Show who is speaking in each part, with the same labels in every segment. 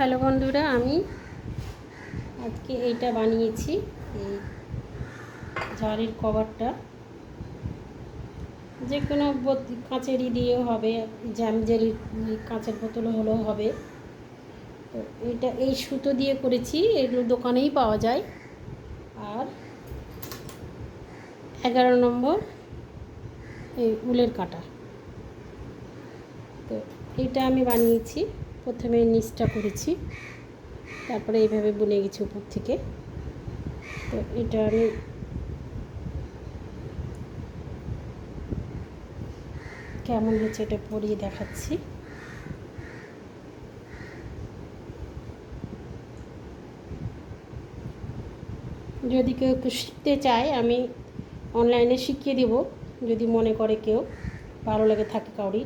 Speaker 1: Hello বন্ধুরা, আমি আজকে এইটা বানিয়েছি, এই ঝাড়ির কভারটা। যে কোনো কাঁচেরই দিয়েও হবে, জ্যাম জেলি কাঁচের বোতলও হলেও হবে। তো এটা এই সুতো দিয়ে করেছি, এগুলো দোকানেই পাওয়া যায়। আর এগারো নম্বর, এই উলের কাটা। তো এটা আমি বানিয়েছি। প্রথমে নিচটা করেছি। তারপরে এইভাবে বুনে গেছি উপর থেকে। তো এটা আমি কেমন হচ্ছে এটা পরিয়ে দেখাচ্ছি। যদি কেউ শিখতে চায়, আমি অনলাইনে শিখিয়ে দেব। যদি মনে করে কেউ, ভালো লাগে থাকে কাউরি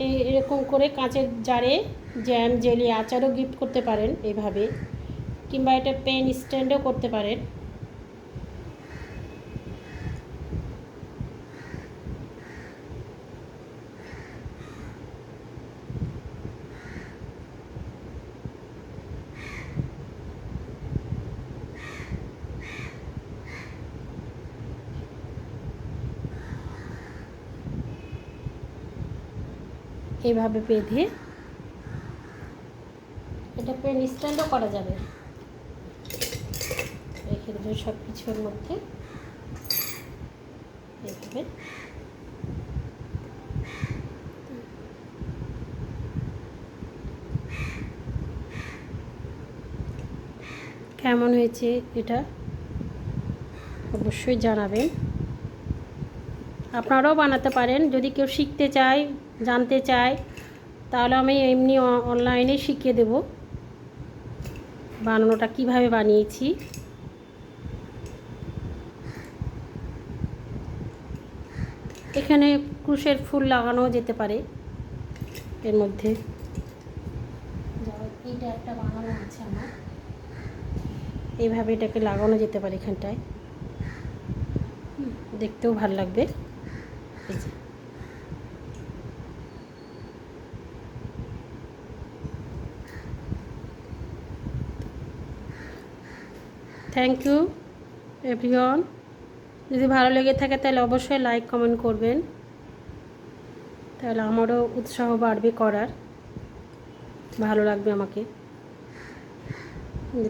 Speaker 1: এরকম করে কাঁচের জারে জ্যাম, জেলি আচারও গিফট করতে পারেন এভাবে, কিংবা এটা পেন স্ট্যান্ডও করতে পারেন। এইভাবে বেঁধে এটা পেন স্ট্যান্ডও করা যাবে। রেখে দেবে সব কিছুর মধ্যে। এইভাবে। কেমন হয়েছে এটা অবশ্যই জানাবেন। আপনারাও বানাতে পারেন। যদি কেউ শিখতে চায় জানতে চায় তাহলে আমি এমনি অনলাইনে শিখিয়ে দেব। বানানোটা কীভাবে বানিয়েছি। এখানে ক্রুশের ফুল লাগানো যেতে পারে এর মধ্যে। এইটা একটা বানানো আছে আমার। এইভাবে এটাকে লাগানো যেতে পারে এখানটায়। দেখতেও ভালো লাগবে। থ্যাংক ইউ এভরিওয়ান যদি ভালো লেগে থাকে তাহলে অবশ্যই লাইক কমেন্ট করবেন। তাহলে আমারও উৎসাহ বাড়বে করার। ভালো লাগবে আমাকে।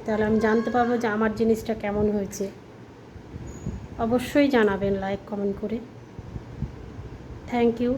Speaker 1: তাহলে আমি জানতে পারব যে আমার জিনিসটা কেমন হয়েছে। অবশ্যই জানাবেন লাইক কমেন্ট করে। Thank you